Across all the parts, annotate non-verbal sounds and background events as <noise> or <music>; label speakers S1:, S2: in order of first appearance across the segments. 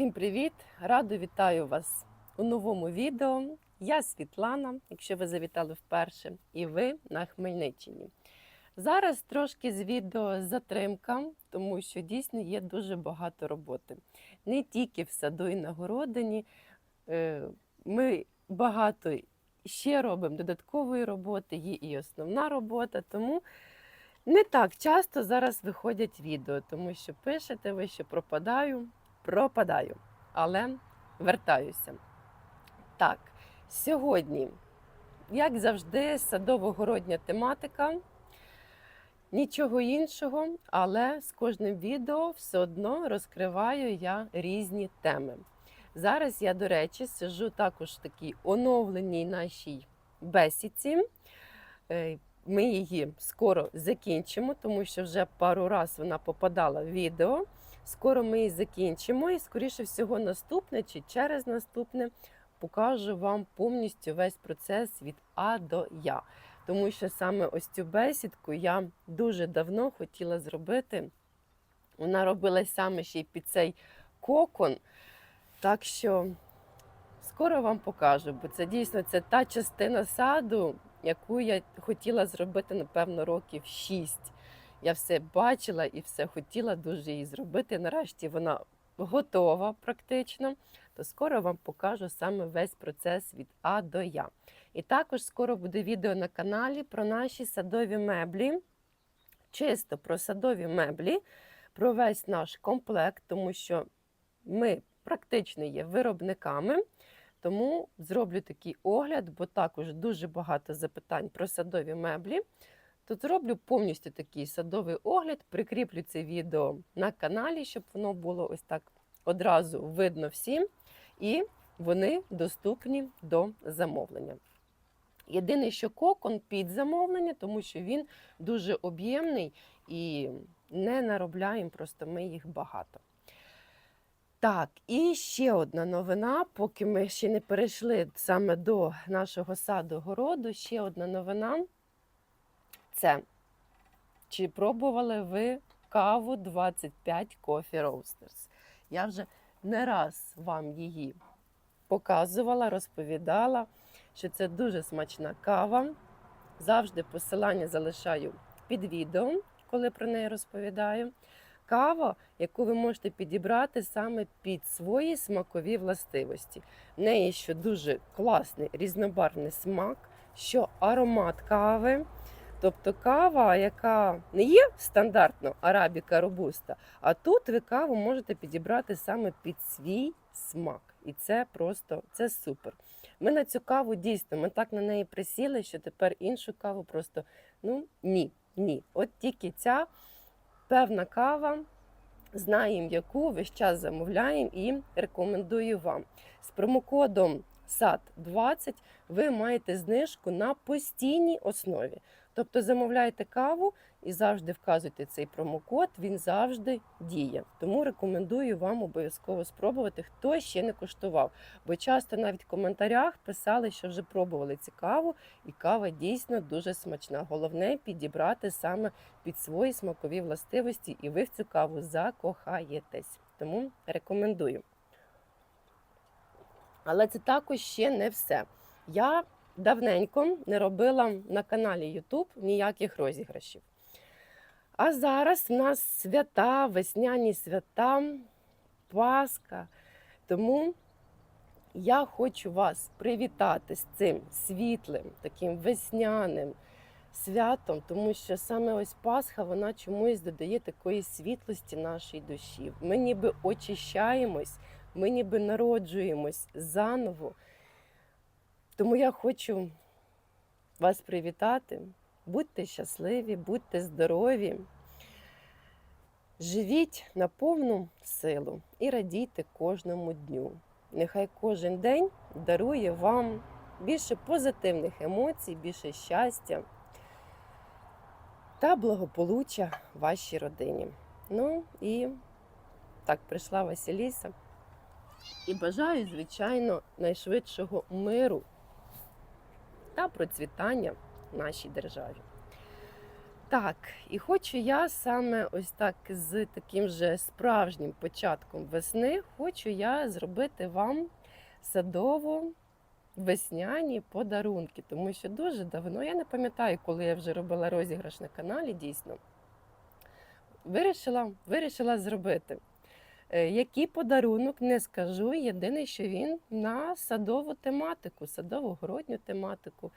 S1: Усім привіт! Радо вітаю вас у новому відео. Я Світлана, якщо ви завітали вперше, і ви на Хмельниччині. Зараз трошки з відео затримка, тому що дійсно є дуже багато роботи. Не тільки в саду і на городині. Е, Ми багато ще робимо додаткової роботи, є і основна робота. Тому не так часто зараз виходять відео, тому що пишете ви, що пропадаю, пропадаю, але вертаюся. Так, сьогодні, як завжди, садово-городня тематика. Нічого іншого, але з кожним відео все одно розкриваю я різні теми. Зараз я, до речі, сижу також в такій оновленій нашій бесіці. Е, Ми її скоро закінчимо, тому що вже пару разів вона попадала в відео. Скоро ми її закінчимо, і, скоріше всього, наступне чи через наступне покажу вам повністю весь процес від А до Я. Тому що саме ось цю бесідку я дуже давно хотіла зробити. Вона робилась саме ще й під цей кокон. Так що скоро вам покажу, бо це дійсно це та частина саду, яку я хотіла зробити, напевно, років 6. Я все бачила і все хотіла дуже її зробити. Нарешті вона готова практично. То скоро вам покажу саме весь процес від А до Я. І також скоро буде відео на каналі про наші садові меблі. Чисто про садові меблі, про весь наш комплект, тому що ми практично є виробниками. Тому зроблю такий огляд, бо також дуже багато запитань про садові меблі. Тут зроблю повністю такий садовий огляд, прикріплю це відео на каналі, щоб воно було ось так одразу видно всім. І вони доступні до замовлення. Єдине, що кокон під замовлення, тому що він дуже об'ємний і не наробляємо, просто ми їх багато. Так, і ще одна новина, поки ми ще не перейшли саме до нашого саду городу, ще одна новина це чи пробували ви каву 25 Coffee Roasters? Я вже не раз вам її показувала, розповідала, що це дуже смачна кава. Завжди посилання залишаю під відео, коли про неї розповідаю. Кава, яку ви можете підібрати саме під свої смакові властивості. В неї ще дуже класний різнобарвний смак, що аромат кави. Тобто кава, яка не є стандартно арабіка робуста, а тут ви каву можете підібрати саме під свій смак. І це просто це супер. Ми на цю каву дійсно, ми так на неї присіли, що тепер іншу каву просто ну ні, ні. От тільки ця певна кава, знаємо, яку весь час замовляємо і рекомендую вам. З промокодом SAD20 ви маєте знижку на постійній основі. Тобто замовляйте каву і завжди вказуйте цей промокод, він завжди діє. Тому рекомендую вам обов'язково спробувати, хто ще не коштував. Бо часто навіть в коментарях писали, що вже пробували цю каву, і кава дійсно дуже смачна. Головне підібрати саме під свої смакові властивості, і ви в цю каву закохаєтесь. Тому рекомендую. Але це також ще не все. Я давненько не робила на каналі YouTube ніяких розіграшів. А зараз в нас свята, весняні свята, Пасха. Тому я хочу вас привітати з цим світлим, таким весняним святом, тому що саме ось Пасха вона чомусь додає такої світлості нашій душі. Ми ніби очищаємось, ми ніби народжуємось заново. Тому я хочу вас привітати. Будьте щасливі, будьте здорові, живіть на повну силу і радійте кожному дню. Нехай кожен день дарує вам більше позитивних емоцій, більше щастя та благополуччя вашій родині. Ну і так прийшла Василіса. І бажаю, звичайно, найшвидшого миру та процвітання нашій державі. Так, і хочу я саме ось так з таким же справжнім початком весни, хочу я зробити вам садово весняні подарунки, тому що дуже давно, я не пам'ятаю, коли я вже робила розіграш на каналі, дійсно. Вирішила, вирішила зробити. Е, Який подарунок не скажу. Єдине, що він на садову тематику, садово-городню тематику.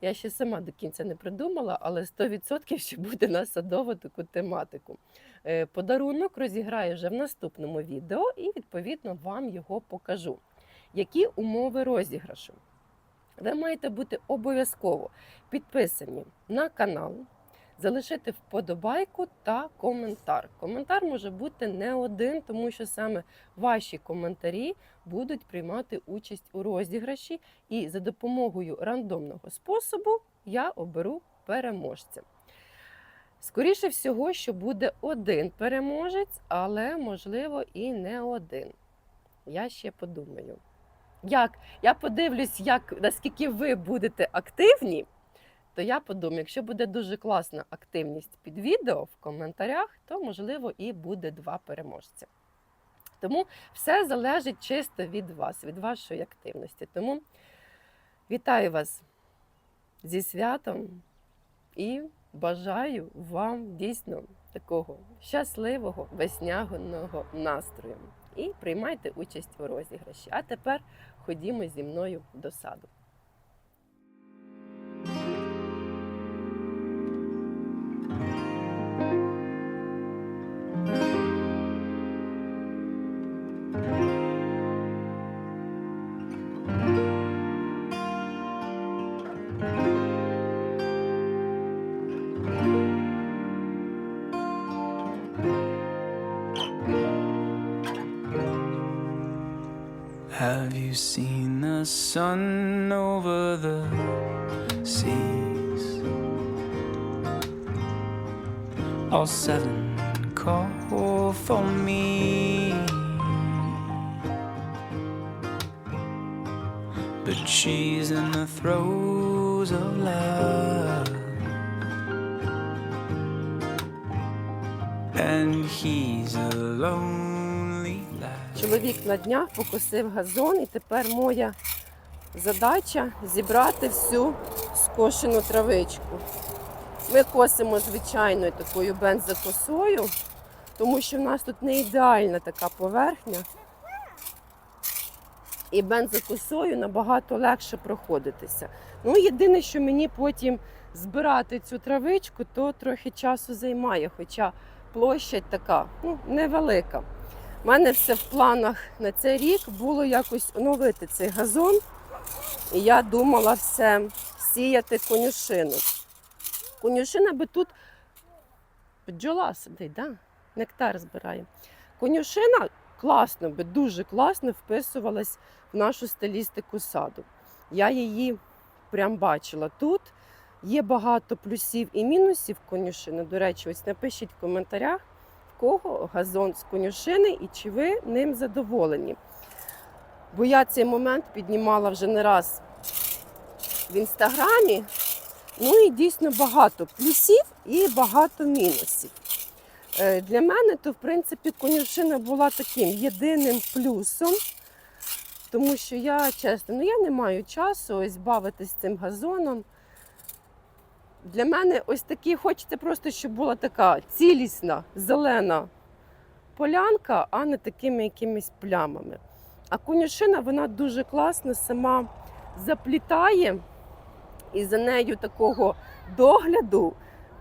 S1: Я ще сама до кінця не придумала, але 100% ще буде на садову таку тематику. Е, Подарунок розіграю вже в наступному відео і, відповідно, вам його покажу. Які умови розіграшу? Ви маєте бути обов'язково підписані на канал, залишити вподобайку та коментар. Коментар може бути не один, тому що саме ваші коментарі будуть приймати участь у розіграші, і за допомогою рандомного способу я оберу переможця. Скоріше всього, що буде один переможець, але можливо і не один. Я ще подумаю. Як я подивлюсь, як наскільки ви будете активні, то я подумаю, якщо буде дуже класна активність під відео в коментарях, то можливо і буде два переможця. Тому все залежить чисто від вас, від вашої активності. Тому вітаю вас зі святом і бажаю вам дійсно такого щасливого весняного настрою. І приймайте участь у розіграші. А тепер ходімо зі мною до саду.
S2: Sun over the seas? All seven call for me. But she's in the throes of love. And he's a lonely lad.
S1: Чоловік на днях покосив газон, і тепер моя задача зібрати всю скошену травичку. Ми косимо звичайною такою бензокосою, тому що в нас тут не ідеальна така поверхня. І бензокосою набагато легше проходитися. Ну, єдине, що мені потім збирати цю травичку, то трохи часу займає, хоча площадь така ну, невелика. У мене все в планах на цей рік було якось оновити цей газон. І я думала все сіяти конюшину. Конюшина би тут бджола сидить, да? нектар збирає. Конюшина класно би, дуже класно вписувалась в нашу стилістику саду. Я її прям бачила тут. Є багато плюсів і мінусів конюшини. До речі, ось напишіть в коментарях, в кого газон з конюшини і чи ви ним задоволені. Бо я цей момент піднімала вже не раз в інстаграмі. Ну і дійсно багато плюсів і багато мінусів. Е, Для мене то, в принципі, конюшина була таким єдиним плюсом, тому що я чесно, ну я не маю часу ось бавитись цим газоном. Для мене ось такі, хочеться просто, щоб була така цілісна, зелена полянка, а не такими якимись плямами. А конюшина вона дуже класно сама заплітає, і за нею такого догляду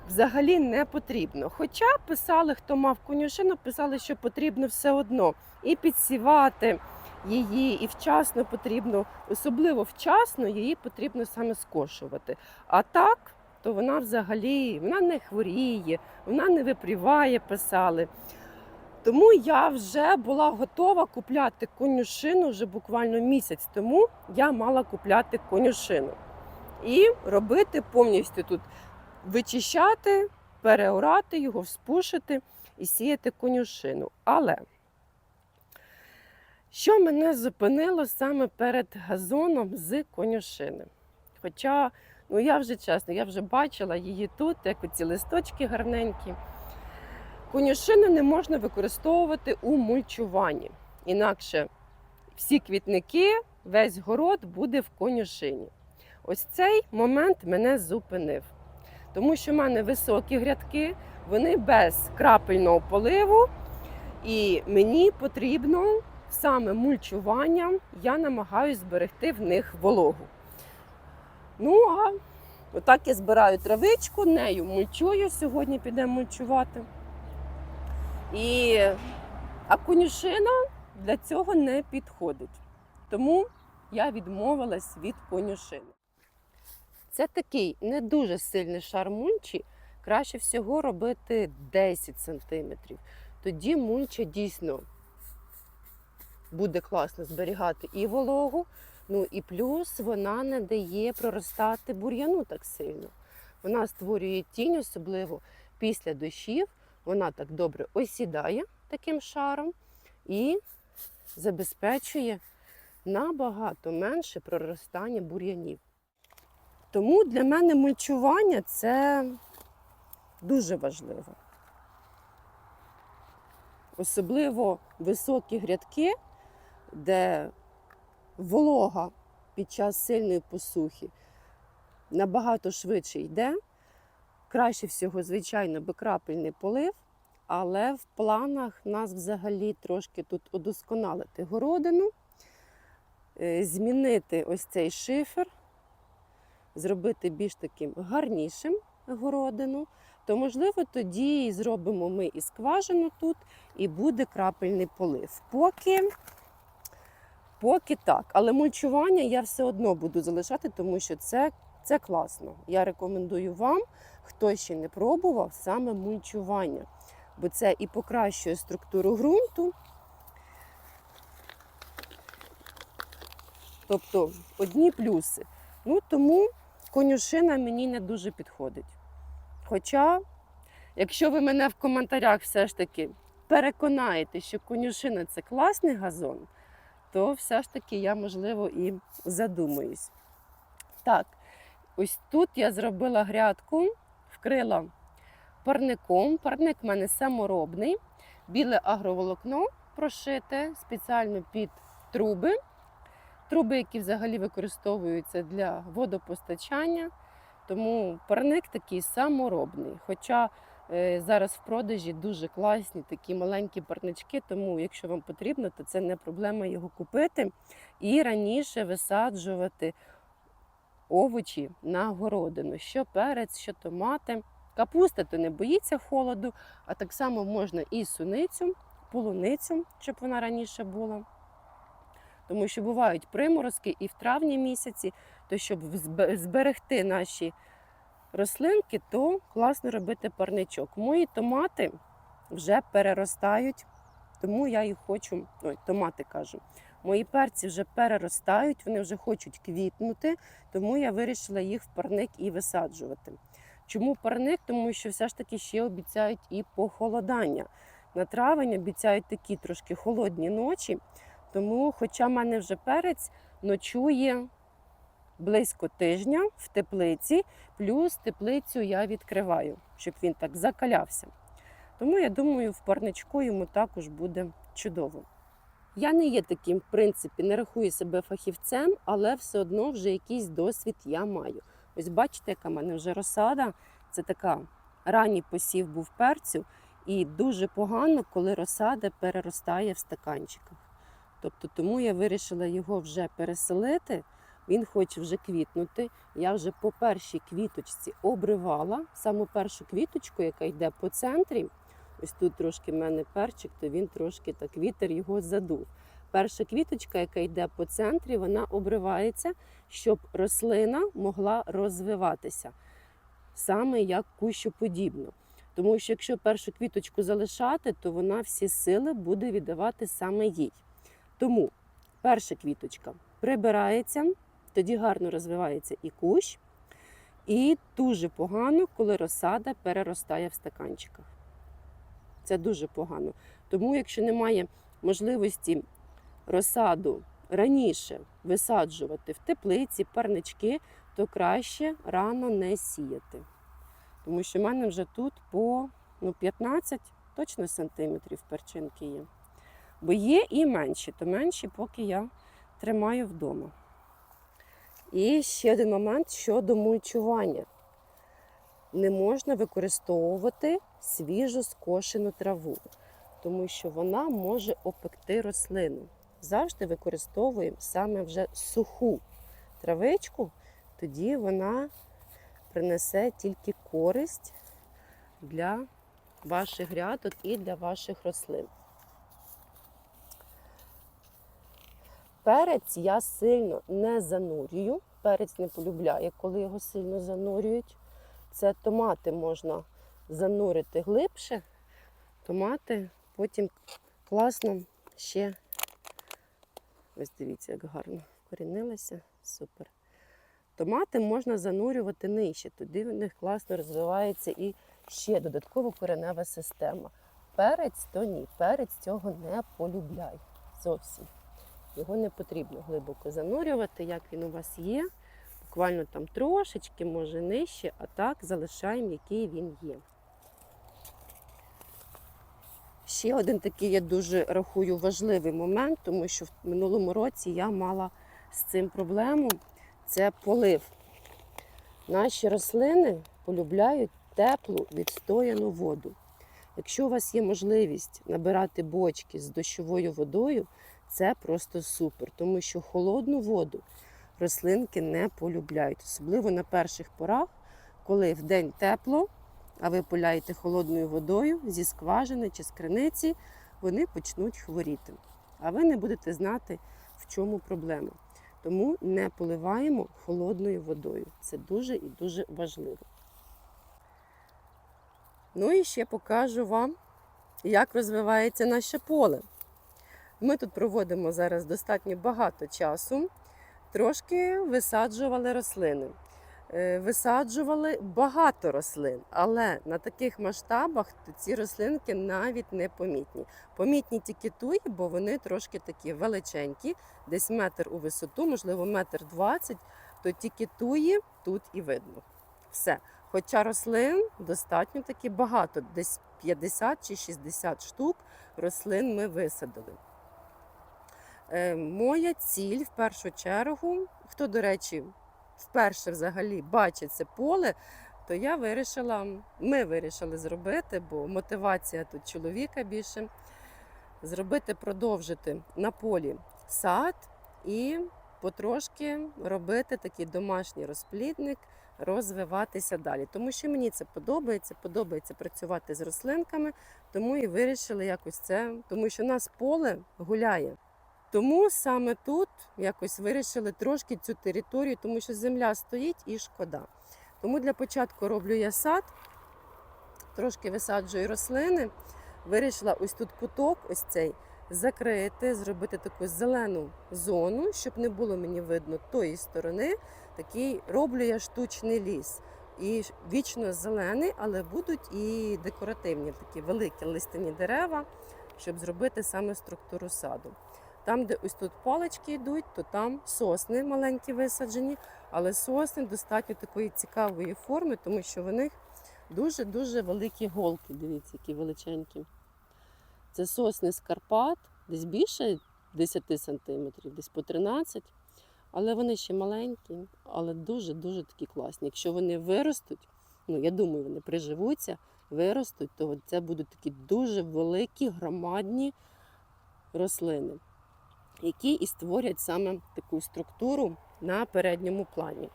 S1: взагалі не потрібно. Хоча писали, хто мав конюшину, писали, що потрібно все одно і підсівати її, і вчасно потрібно, особливо вчасно її потрібно саме скошувати. А так, то вона взагалі вона не хворіє, вона не випріває, писали. Тому я вже була готова купляти конюшину вже буквально місяць тому я мала купляти конюшину і робити повністю тут вичищати, переорати його, вспушити і сіяти конюшину. Але що мене зупинило саме перед газоном з конюшини? Хоча Ну я вже чесно, я вже бачила її тут, як оці листочки гарненькі. Конюшину не можна використовувати у мульчуванні. Інакше всі квітники, весь город буде в конюшині. Ось цей момент мене зупинив. Тому що в мене високі грядки, вони без крапельного поливу, і мені потрібно саме мульчуванням, я намагаюся зберегти в них вологу. Ну, а отак я збираю травичку, нею мульчую. Сьогодні підемо мульчувати. І а конюшина для цього не підходить. Тому я відмовилась від конюшини. Це такий не дуже сильний шар мульчі. Краще всього робити 10 см. Тоді мульча дійсно буде класно зберігати і вологу, ну і плюс вона не дає проростати бур'яну так сильно. Вона створює тінь, особливо після дощів. Вона так добре осідає таким шаром і забезпечує набагато менше проростання бур'янів. Тому для мене мульчування це дуже важливо. Особливо високі грядки, де волога під час сильної посухи набагато швидше йде. Краще всього, звичайно, бикрапельний полив, але в планах нас взагалі трошки тут удосконалити городину, е, змінити ось цей шифер, зробити більш таким гарнішим городину, то, можливо, тоді зробимо ми і скважину тут, і буде крапельний полив. Поки, поки так. Але мульчування я все одно буду залишати, тому що це, це класно. Я рекомендую вам, хто ще не пробував, саме мульчування. Бо це і покращує структуру ґрунту. Тобто одні плюси. Ну тому конюшина мені не дуже підходить. Хоча, якщо ви мене в коментарях все ж таки переконаєте, що конюшина це класний газон, то все ж таки я, можливо, і задумаюсь. Так, ось тут я зробила грядку, вкрила парником. Парник в мене саморобний, біле агроволокно прошите спеціально під труби. Труби, які взагалі використовуються для водопостачання. Тому парник такий саморобний. Хоча е, зараз в продажі дуже класні такі маленькі парнички, тому якщо вам потрібно, то це не проблема його купити і раніше висаджувати овочі на городину, що перець, що томати. Капуста то не боїться холоду, а так само можна і суницю, полуницю, щоб вона раніше була. Тому що бувають приморозки і в травні місяці, то щоб зберегти наші рослинки, то класно робити парничок. Мої томати вже переростають, тому я їх хочу, ой, томати кажу. Мої перці вже переростають, вони вже хочуть квітнути, тому я вирішила їх в парник і висаджувати. Чому парник? Тому що все ж таки ще обіцяють і похолодання. На травень обіцяють такі трошки холодні ночі. Тому, хоча в мене вже перець ночує близько тижня в теплиці, плюс теплицю я відкриваю, щоб він так закалявся. Тому я думаю, в парничку йому також буде чудово. Я не є таким, в принципі, не рахую себе фахівцем, але все одно вже якийсь досвід я маю. Ось бачите, яка в мене вже розсада. Це така ранній посів був перцю, і дуже погано, коли розсада переростає в стаканчиках. Тобто тому я вирішила його вже переселити. Він хоче вже квітнути. Я вже по першій квіточці обривала саму першу квіточку, яка йде по центрі. Ось тут трошки в мене перчик, то він трошки так вітер його задув. Перша квіточка, яка йде по центрі, вона обривається, щоб рослина могла розвиватися саме як кущоподібно. Тому що якщо першу квіточку залишати, то вона всі сили буде віддавати саме їй. Тому перша квіточка прибирається, тоді гарно розвивається і кущ, і дуже погано, коли розсада переростає в стаканчиках. Це дуже погано. Тому, якщо немає можливості розсаду раніше висаджувати в теплиці, парнички, то краще рано не сіяти. Тому що в мене вже тут по ну, 15 точно сантиметрів перчинки є. Бо є і менші, то менші, поки я тримаю вдома. І ще один момент щодо мульчування. Не можна використовувати свіжо скошену траву, тому що вона може опекти рослину. Завжди використовуємо саме вже суху травичку, тоді вона принесе тільки користь для ваших грядок і для ваших рослин. Перець я сильно не занурюю. Перець не полюбляє, коли його сильно занурюють. Це томати можна занурити глибше. Томати потім класно ще. Ось дивіться, як гарно вкорінилися. Супер. Томати можна занурювати нижче, тоді в них класно розвивається і ще додаткова коренева система. Перець то ні, перець цього не полюбляє зовсім. Його не потрібно глибоко занурювати, як він у вас є. Буквально там трошечки, може нижче, а так залишаємо, який він є. Ще один такий я дуже рахую важливий момент, тому що в минулому році я мала з цим проблему. Це полив. Наші рослини полюбляють теплу відстояну воду. Якщо у вас є можливість набирати бочки з дощовою водою, це просто супер, тому що холодну воду рослинки не полюбляють, особливо на перших порах, коли в день тепло, а ви поляєте холодною водою зі скважини чи з криниці, вони почнуть хворіти. А ви не будете знати, в чому проблема. Тому не поливаємо холодною водою. Це дуже і дуже важливо. Ну і ще покажу вам, як розвивається наше поле. Ми тут проводимо зараз достатньо багато часу. Трошки висаджували рослини. Е, Висаджували багато рослин, але на таких масштабах ці рослинки навіть не помітні. Помітні тільки туї, бо вони трошки такі величенькі, десь метр у висоту, можливо, метр двадцять, то тільки туї тут і видно. Все. Хоча рослин достатньо таки багато, десь 50 чи 60 штук рослин ми висадили. Е, Моя ціль в першу чергу, хто, до речі, вперше взагалі бачить це поле, то я вирішила, ми вирішили зробити, бо мотивація тут чоловіка більше, зробити, продовжити на полі сад і потрошки робити такий домашній розплідник, розвиватися далі. Тому що мені це подобається, подобається працювати з рослинками, тому і вирішили якось це, тому що у нас поле гуляє. Тому саме тут якось вирішили трошки цю територію, тому що земля стоїть і шкода. Тому для початку роблю я сад, трошки висаджую рослини. Вирішила ось тут куток, ось цей, закрити, зробити таку зелену зону, щоб не було мені видно тої сторони. Такий роблю я штучний ліс. І вічно зелений, але будуть і декоративні такі великі листяні дерева, щоб зробити саме структуру саду. Там, де ось тут палички йдуть, то там сосни маленькі висаджені, але сосни достатньо такої цікавої форми, тому що в них дуже-дуже великі голки. Дивіться, які величенькі. Це сосни з Карпат, десь більше 10 сантиметрів, десь по 13. Але вони ще маленькі, але дуже-дуже такі класні. Якщо вони виростуть, ну я думаю, вони приживуться, виростуть, то це будуть такі дуже великі громадні рослини які і створять саме таку структуру на передньому плані.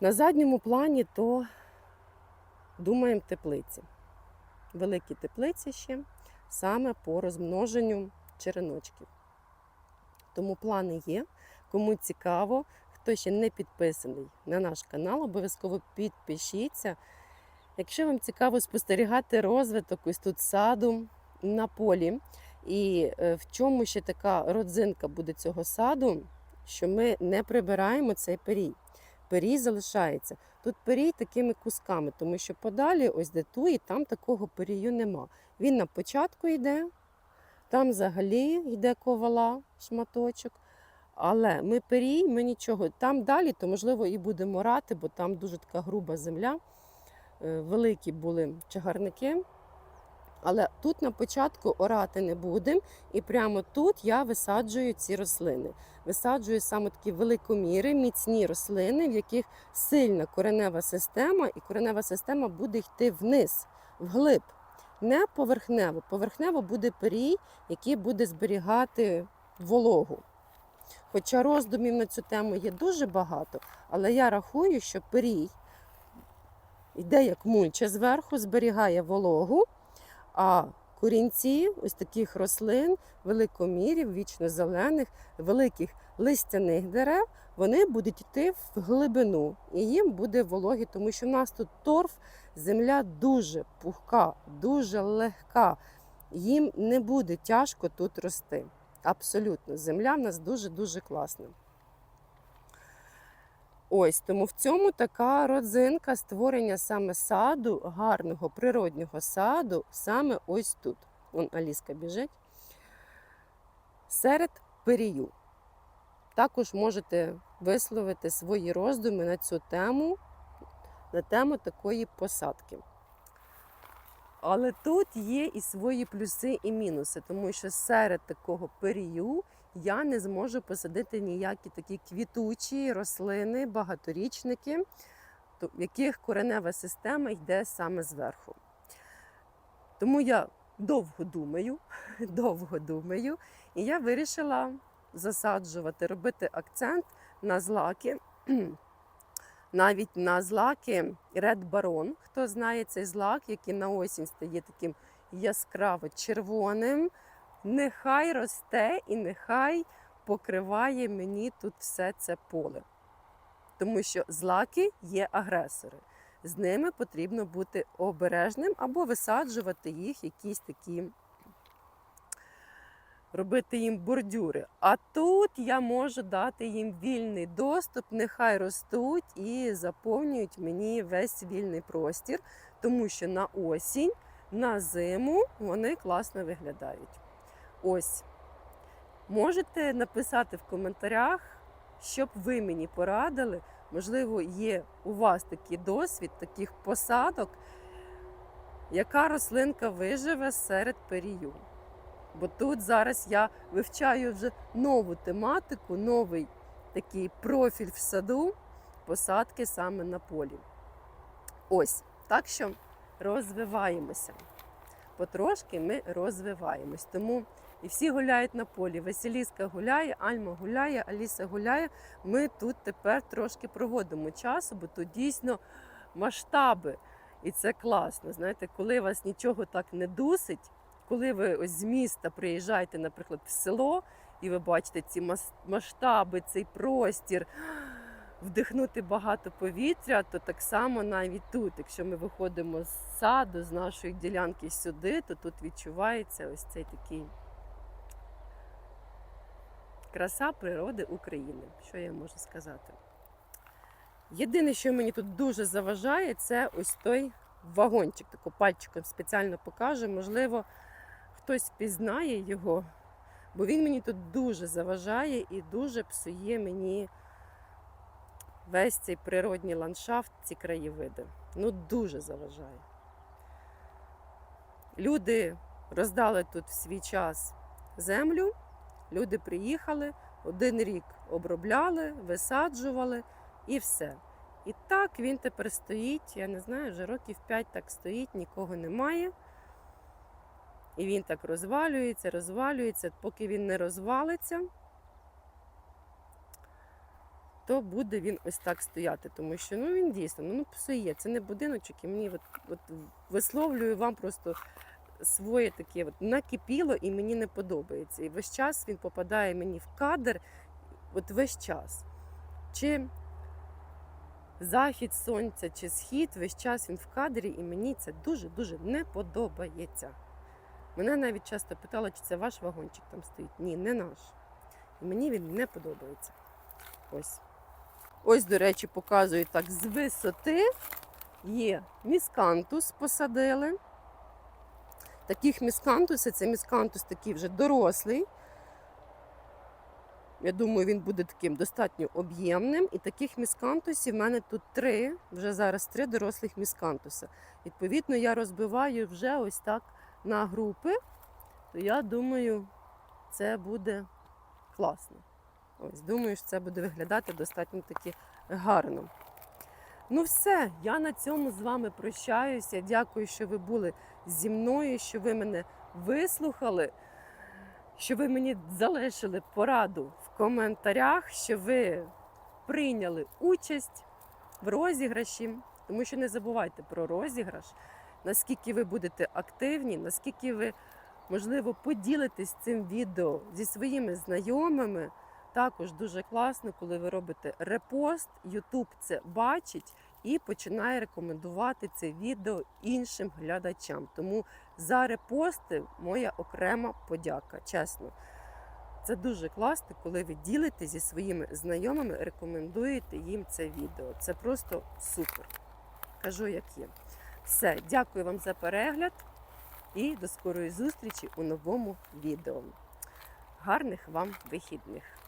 S1: На задньому плані то думаємо теплиці. Великі теплиці ще саме по розмноженню череночків. Тому плани є. Кому цікаво, хто ще не підписаний на наш канал, обов'язково підпишіться. Якщо вам цікаво спостерігати розвиток ось тут саду на полі, і е, в чому ще така родзинка буде цього саду, що ми не прибираємо цей перій. Перій залишається. Тут перій такими кусками, тому що подалі, ось де туї, там такого перію нема. Він на початку йде, там взагалі йде ковала, шматочок, Але ми перій, ми нічого. Там далі, то можливо і будемо рати, бо там дуже така груба земля. Е, Великі були чагарники. Але тут на початку орати не будемо. І прямо тут я висаджую ці рослини. Висаджую саме такі великоміри, міцні рослини, в яких сильна коренева система, і коренева система буде йти вниз, вглиб. Не поверхнево. Поверхнево буде перій, який буде зберігати вологу. Хоча роздумів на цю тему є дуже багато, але я рахую, що перій йде як мульча зверху, зберігає вологу, а корінці ось таких рослин, великомірів, вічно-зелених, великих листяних дерев, вони будуть йти в глибину, і їм буде вологі, тому що в нас тут торф, земля дуже пухка, дуже легка. Їм не буде тяжко тут рости. Абсолютно, земля в нас дуже-дуже класна. Ось тому в цьому така родзинка створення саме саду, гарного природнього саду, саме ось тут. Вон Аліска біжить. Серед перію. Також можете висловити свої роздуми на цю тему, на тему такої посадки. Але тут є і свої плюси і мінуси, тому що серед такого перію я не зможу посадити ніякі такі квітучі рослини, багаторічники, в яких коренева система йде саме зверху. Тому я довго думаю, <laughs> довго думаю, і я вирішила засаджувати, робити акцент на злаки. <clears throat> Навіть на злаки Red Baron, хто знає цей злак, який на осінь стає таким яскраво червоним, нехай росте і нехай покриває мені тут все це поле. Тому що злаки є агресори. З ними потрібно бути обережним або висаджувати їх якісь такі, робити їм бордюри. А тут я можу дати їм вільний доступ, нехай ростуть і заповнюють мені весь вільний простір, тому що на осінь, на зиму вони класно виглядають. Ось. Можете написати в коментарях, щоб ви мені порадили. Можливо, є у вас такий досвід таких посадок, яка рослинка виживе серед перію. Бо тут зараз я вивчаю вже нову тематику, новий такий профіль в саду, посадки саме на полі. Ось, так що розвиваємося. Потрошки ми розвиваємось. Тому і всі гуляють на полі. Василіска гуляє, Альма гуляє, Аліса гуляє. Ми тут тепер трошки проводимо часу, бо тут дійсно масштаби. І це класно. Знаєте, коли вас нічого так не дусить, коли ви ось з міста приїжджаєте, наприклад, в село, і ви бачите ці масштаби, цей простір, вдихнути багато повітря, то так само навіть тут, якщо ми виходимо з саду, з нашої ділянки сюди, то тут відчувається ось цей такий краса природи України. Що я можу сказати? Єдине, що мені тут дуже заважає, це ось той вагончик. Тако пальчиком спеціально покажу. Можливо, хтось пізнає його, бо він мені тут дуже заважає і дуже псує мені весь цей природній ландшафт, ці краєвиди. Ну, дуже заважає. Люди роздали тут в свій час землю, люди приїхали, один рік обробляли, висаджували і все. І так він тепер стоїть, я не знаю, вже років 5 так стоїть, нікого немає. І він так розвалюється, розвалюється, поки він не розвалиться, то буде він ось так стояти. Тому що ну, він дійсно ну, псує. Це не будиночок, і мені от, от висловлюю вам просто своє таке от, накипіло і мені не подобається. І весь час він попадає мені в кадр, от весь час. Чи захід сонця, чи схід, весь час він в кадрі, і мені це дуже-дуже не подобається. Мене навіть часто питали, чи це ваш вагончик там стоїть. Ні, не наш. І мені він не подобається. Ось. Ось, до речі, показую так з висоти. Є міскантус посадили. Таких міскантуси, це міскантус такий вже дорослий. Я думаю, він буде таким достатньо об'ємним. І таких міскантусів в мене тут три, вже зараз три дорослих міскантуса. Відповідно, я розбиваю вже ось так на групи, то я думаю, це буде класно. Ось, думаю, що це буде виглядати достатньо таки гарно. Ну, все, я на цьому з вами прощаюся. Дякую, що ви були зі мною, що ви мене вислухали, що ви мені залишили пораду в коментарях, що ви прийняли участь в розіграші. Тому що не забувайте про розіграш, наскільки ви будете активні, наскільки ви, можливо, поділитесь цим відео зі своїми знайомими. Також дуже класно, коли ви робите репост, YouTube це бачить і починає рекомендувати це відео іншим глядачам. Тому за репости моя окрема подяка. Чесно, це дуже класно, коли ви ділитесь зі своїми знайомими, рекомендуєте їм це відео. Це просто супер. Кажу, як є. Все, дякую вам за перегляд і до скорої зустрічі у новому відео. Гарних вам вихідних!